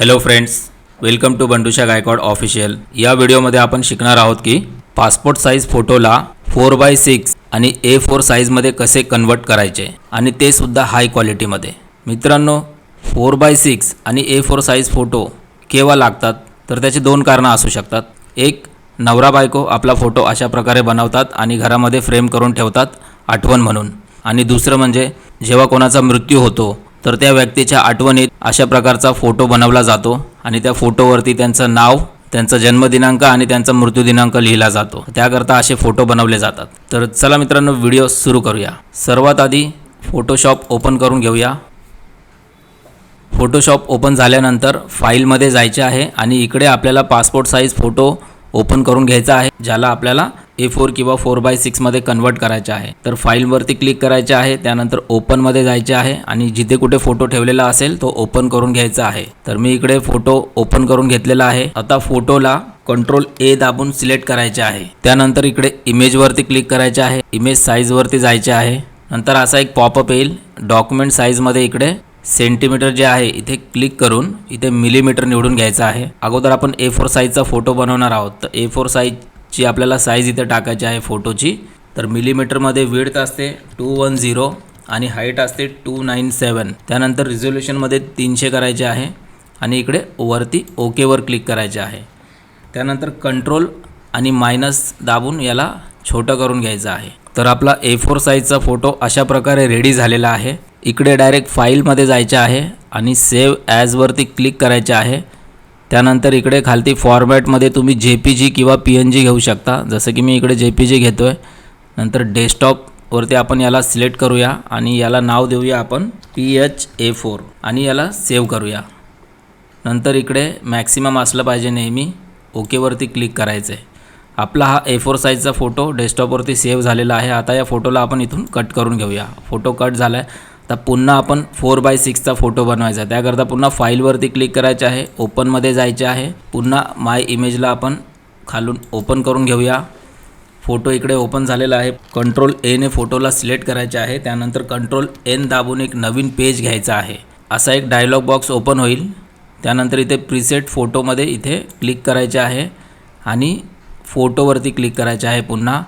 Hello friends welcome to Bandusha Gaikwad official या व्हिडिओमध्ये आपण शिकणार आहोत की पासपोर्ट साईज फोटोला फोर बाय सिक्स आणि ए फोर साईजमध्ये कसे कन्वर्ट करायचे आणि ते सुद्धा हाय क्वालिटीमध्ये मित्रांनो फोर बाय सिक्स आणि ए फोर साईज फोटो केव्हा लागतात? तर त्याची दोन कारणं असू शकतात. एक नवरा बायको आपला फोटो अशा प्रकारे बनवतात आणि घरामध्ये फ्रेम करून ठेवतात आठवण म्हणून. आणि दुसरं म्हणजे जेव्हा कोणाचा मृत्यू होतो तर त्या व्यक्तीच्या आठवणीत अशा प्रकारचा फोटो बनवला जातो आणि त्या फोटोवरती त्यांचं नाव त्यांचा जन्मदिनांक आणि त्यांचा मृत्यूदिनांक लिहिला जातो. त्याकरता असे फोटो बनवले जातात. तर चला मित्रांनो व्हिडिओ सुरू करूया. सर्वात आधी फोटोशॉप ओपन करून घेऊया. फोटोशॉप ओपन झाल्यानंतर फाईलमध्ये जायचे आहे आणि इकडे आपल्याला पासपोर्ट साईज फोटो ओपन करून घ्यायचा आहे ज्याला आपल्याला ए फोर किंवा फोर बाय सिक्समध्ये कन्वर्ट करायचे आहे. तर फाईलवरती क्लिक करायचे आहे त्यानंतर ओपनमध्ये जायचे आहे आणि जिथे कुठे फोटो ठेवलेला असेल तो ओपन करून घ्यायचा आहे. तर मी इकडे फोटो ओपन करून घेतलेला आहे. आता फोटोला कंट्रोल ए दाबून सिलेक्ट करायचे आहे. त्यानंतर इकडे इमेजवरती क्लिक करायचे आहे. इमेज साईजवरती जायचे आहे. नंतर असा एक पॉपअप येईल. डॉक्युमेंट साईजमध्ये इकडे सेंटीमीटर जे आहे इथे क्लिक करून इथे मिलीमीटर निवडून घ्यायचं आहे. अगोदर आपण ए फोर साईजचा फोटो बनवणार आहोत. तर ए फोर साईजची आपल्याला साईज इथे टाकायची आहे फोटोची. तर मिलीमीटरमध्ये विड्थ असते टू वन झिरो आणि हाईट असते टू नाईन सेवन त्यानंतर रिझोल्युशनमध्ये तीनशे करायचे आहे आणि इकडे वरती ओकेवर क्लिक करायचे आहे. त्यानंतर कंट्रोल आणि मायनस दाबून याला छोटं करून घ्यायचं आहे. तर आपला ए फोर साईजचा फोटो अशा प्रकारे रेडी झालेला आहे. इकडे डायरेक्ट फाईलमध्ये जायचे आहे आणि सेव्ह ॲजवरती क्लिक करायचे आहे. त्यानंतर इकडे खालती फॉर्मॅटमध्ये तुम्ही जे पी जी किंवा पी एन जी घेऊ शकता. जसं की मी इकडे जे पी जी घेतो आहे नंतर डेस्कटॉपवरती आपण याला सिलेक्ट करूया आणि याला नाव देऊया आपण पी एच ए फोर आणि याला सेव्ह करूया. नंतर इकडे मॅक्सिमम असलं पाहिजे नेहमी. ओकेवरती क्लिक करायचं आहे आपला हा ए फोर साईजचा फोटो डेस्कटॉपवरती सेव्ह झालेला आहे. आता या फोटोला आपण इथून कट करून घेऊया. फोटो कट झाला आहे तर पुन्हा आपण फोर बाय सिक्सचा फोटो बनवायचा. त्याकरता पुन्हा फाईलवरती क्लिक करायचे आहे. ओपनमध्ये जायचे आहे. पुन्हा माय इमेजला आपण खालून ओपन करून घेऊया. फोटो इकडे ओपन झालेला आहे. कंट्रोल एने फोटोला सिलेक्ट करायचे आहे. त्यानंतर कंट्रोल एन दाबून एक नवीन पेज घ्यायचा आहे. असा एक डायलॉग बॉक्स ओपन होईल. त्यानंतर इथे प्रिसेट फोटोमध्ये इथे क्लिक करायचे आहे. आणि फोटोवरती क्लिक करायचे आहे पुन्हा.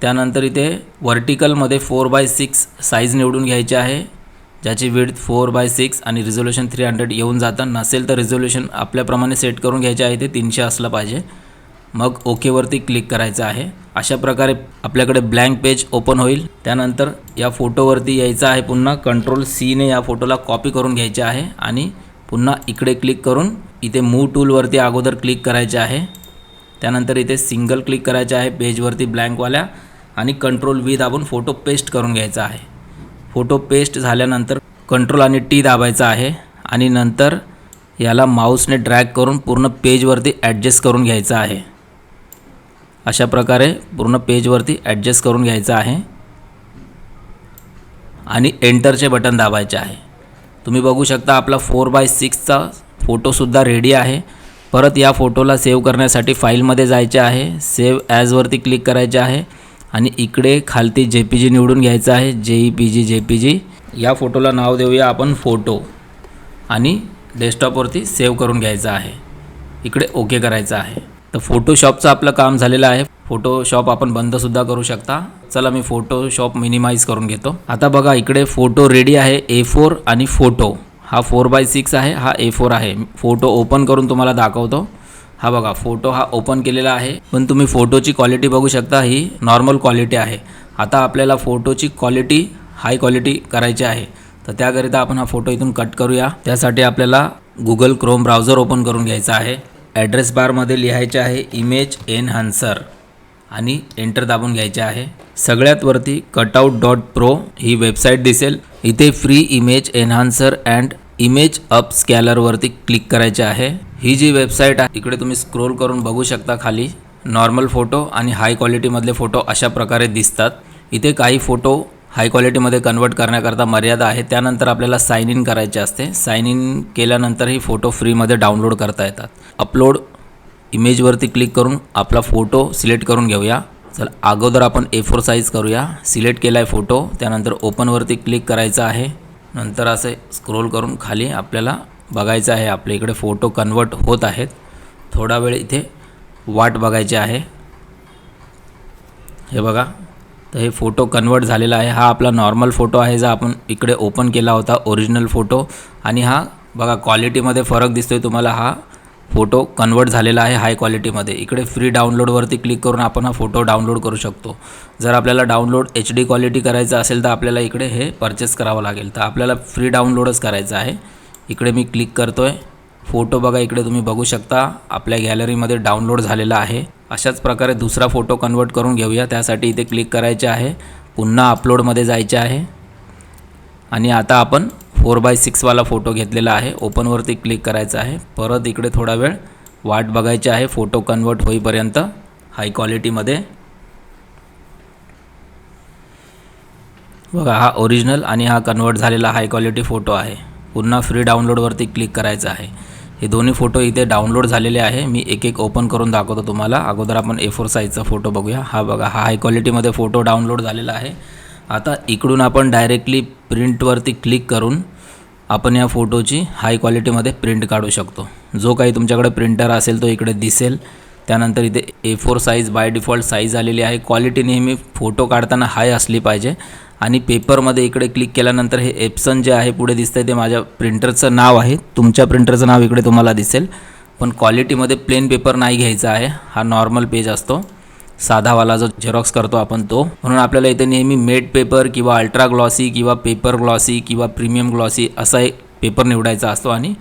त्यानंतर इथे व्हर्टिकलमध्ये फोर बाय सिक्स साईज निवडून घ्यायची आहे. ज्याची विड्थ फोर बाय सिक्स आणि रिझोल्युशन थ्री हंड्रेड येऊन जातं. नसेल तर रिझोल्युशन आपल्याप्रमाणे सेट करून घ्यायचे आहे ते तीनशे असलं पाहिजे. मग ओकेवरती क्लिक करायचं आहे. अशा प्रकारे आपल्याकडे ब्लँक पेज ओपन होईल. त्यानंतर या फोटोवरती यायचं आहे पुन्हा. कंट्रोल सीने या फोटोला कॉपी करून घ्यायचे आहे आणि पुन्हा इकडे क्लिक करून इथे मूव टूलवरती अगोदर क्लिक करायचे आहे. त्यानंतर इथे सिंगल क्लिक करायचे आहे पेजवरती ब्लँकवाल्या आणि कंट्रोल वी दाबून फोटो पेस्ट करून घ्यायचा आहे. फोटो पेस्ट झाल्यानंतर कंट्रोल आणि टी दाबायचा आहे आणि नंतर याला माऊसने ड्रॅग करून पूर्ण पेजवरती ॲडजस्ट करून घ्यायचं आहे. अशा प्रकारे पूर्ण पेजवरती ॲडजस्ट करून घ्यायचं आहे आणि एंटरचे बटन दाबायचे आहे. तुम्ही बघू शकता आपला फोर बाय सिक्सचा फोटोसुद्धा रेडी आहे. परत या फोटोला सेव्ह करण्यासाठी फाईलमध्ये जायचे आहे. सेव्ह ॲजवरती क्लिक करायचे आहे. आणि इकडे खालती जे पी जी निवडून घ्यायचं आहे जे E P G J P G या फोटोला नाव देऊया आपण फोटो. आणि डेस्कटॉपवरती सेव्ह करून घ्यायचं आहे. इकडे ओके करायचं आहे. तर फोटोशॉपचं आपलं काम झालेलं आहे. फोटोशॉप आपण बंदसुद्धा करू शकता. चला मी फोटोशॉप मिनिमाइज करून घेतो. आता बघा इकडे फोटो रेडी आहे ए फोर आणि फोटो. हा फोर बाय सिक्स आहे हा ए फोर आहे. फोटो ओपन करून तुम्हाला दाखवतो. हा बघा फोटो हा ओपन केलेला आहे. पण तुम्ही फोटोची क्वालिटी बघू शकता ही नॉर्मल क्वालिटी आहे. आता आपल्याला फोटोची क्वालिटी हाय क्वालिटी करायची आहे. तर त्याकरिता आपण हा फोटो इथून कट करूया. त्यासाठी आपल्याला गुगल क्रोम ब्राउझर ओपन करून घ्यायचा आहे. ॲड्रेस बारमध्ये लिहायचे आहे इमेज एनहान्सर आणि एंटर दाबून घ्यायचे आहे. सगळ्यात वरती कटआउट डॉट प्रो ही वेबसाईट दिसेल. इथे free image enhancer and image up स्कॅलरवरती click करायचे आहे. ही जी वेबसाईट आहे इकडे तुम्ही स्क्रोल करून बघू शकता खाली. नॉर्मल फोटो आणि हाय क्वालिटीमधले फोटो अशा प्रकारे दिसतात. इथे काही फोटो हाय क्वालिटीमध्ये कन्वर्ट करण्याकरता मर्यादा आहे. त्यानंतर आपल्याला साईन इन करायचे असते. साईन इन केल्यानंतर ही फोटो फ्रीमध्ये डाउनलोड करता येतात. अपलोड इमेजवरती क्लिक करून आपला फोटो सिलेक्ट करून घेऊया. चल अगोदर आपण ए फोर साईज करूया. सिलेक्ट केला आहे फोटो. त्यानंतर ओपनवरती क्लिक करायचं आहे. नंतर असे स्क्रोल करून खाली आपल्याला बघायचं आहे. आपल्या इकडे फोटो कन्वर्ट होत आहेत. थोडा वेळ इथे वाट बघायची आहे. हे बघा. तर हे फोटो कन्वर्ट झालेला आहे. हा आपला नॉर्मल फोटो आहे. जो आपण इकडे ओपन केला होता ओरिजिनल फोटो आणि हा बघा क्वालिटीमध्ये फरक दिसतोय तुम्हाला. हा फोटो कन्वर्ट झालेला आहे हाय क्वालिटीमध्ये इकडे फ्री डाउनलोडवरती क्लिक करून आपण हा फोटो डाउनलोड करू शकतो. जर आपल्याला डाउनलोड एच डी क्वालिटी करायचं असेल तर आपल्याला इकडे हे परचेस करावं लागेल. तर आपल्याला फ्री डाउनलोडच करायचं आहे. इकडे मी क्लिक करतो आहे फोटो बघा इकडे तुम्ही बघू शकता. आपल्या गॅलरीमध्ये डाउनलोड झालेला आहे. अशाच प्रकारे दुसरा फोटो कन्वर्ट करून घेऊया. त्यासाठी इथे क्लिक करायचे आहे. पुन्हा अपलोडमध्ये जायचे आहे. आणि आता आपण फोर बाय सिक्सवाला फोटो घेतलेला आहे. ओपनवरती क्लिक करायचं आहे. परत इकडे थोडा वेळ वाट बघायची आहे. फोटो कन्वर्ट होईपर्यंत हाय क्वालिटीमध्ये बघा हा ओरिजिनल आणि हा कन्वर्ट झालेला हाय क्वालिटी फोटो आहे. पुन्हा फ्री डाउनलोडवरती क्लिक करायचं आहे. हे दोन्ही फोटो इथे डाउनलोड झालेले आहे. मी एक एक ओपन करून दाखवतो तुम्हाला. अगोदर आपण ए फोर साईजचा फोटो बघूया. हा बघा हा हाय क्वालिटीमध्ये फोटो डाउनलोड झालेला आहे. आता इकडून आपण डायरेक्टली प्रिंटवरती क्लिक करून आपण या फोटोची हाय क्वालिटीमध्ये प्रिंट काढू शकतो. जो काही तुमच्याकडे प्रिंटर असेल तो इकडे दिसेल. त्यानंतर इथे A four size by default size आलेली आहे. क्वालिटी नेहमी फोटो काढताना हाय असली पाहिजे. आणि पेपरमध्ये इकडे क्लिक केल्यानंतर हे एप्सन जे आहे पुढे दिसतंय ते माझ्या प्रिंटरचं नाव आहे. तुमच्या प्रिंटरचं नाव इकडे तुम्हाला दिसेल. पण क्वालिटीमध्ये प्लेन पेपर नाही घ्यायचा आहे. हा नॉर्मल पेज असतो. साधावाला जो झेरॉक्स करतो आपण तो. म्हणून आपल्याला इथे नेहमी मेट पेपर किंवा अल्ट्रा ग्लॉसी किंवा पेपर ग्लॉसी किंवा प्रीमियम ग्लॉसी असा एक पेपर निवडायचा असतो आणि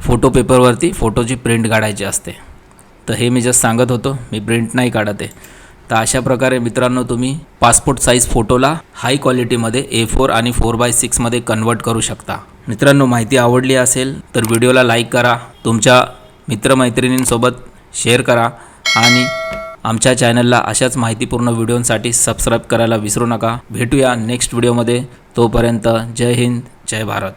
फोटो पेपरवरती फोटोची प्रिंट काढायची असते. तर हे मी जस्ट सांगत होतो. मी प्रिंट नाही काढत आहे. तर अशा प्रकारे मित्रांनो तुम्ही पासपोर्ट साईज फोटोला हाय क्वालिटीमध्ये ए फोर आणि फोर बाय सिक्समध्ये कन्वर्ट करू शकता. मित्रांनो माहिती आवडली असेल तर व्हिडिओला लाईक करा. तुमच्या मित्रमैत्रिणींसोबत शेअर करा. आणि आमच्या चॅनलला अशाच माहितीपूर्ण व्हिडिओंसाठी सबस्क्राईब करायला विसरू नका. भेटूया नेक्स्ट व्हिडिओमध्ये. तोपर्यंत जय हिंद जय भारत.